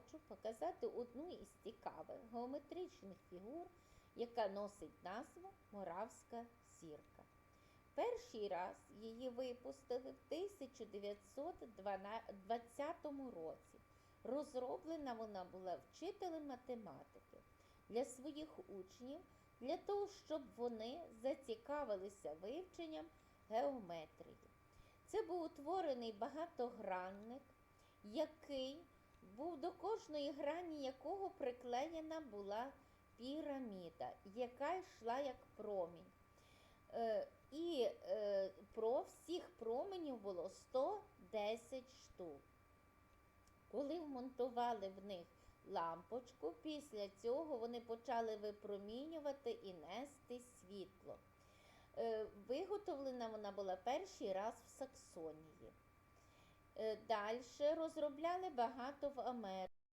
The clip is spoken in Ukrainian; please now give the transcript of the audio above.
хочу показати одну із цікавих геометричних фігур, яка носить назву Моравська зірка. Перший раз її випустили в 1920 році. Розроблена вона була вчителем математики для своїх учнів, для того, щоб вони зацікавилися вивченням геометрії. Це був утворений багатогранник, який був до кожної грані якого приклеєна була піраміда, яка йшла як промінь. Е, І е, про всіх променів було 110 штук. Коли вмонтували в них лампочку, після цього вони почали випромінювати і нести світло. Е, Виготовлена вона була перший раз в Саксонії. Далі розробляли багато в Америці.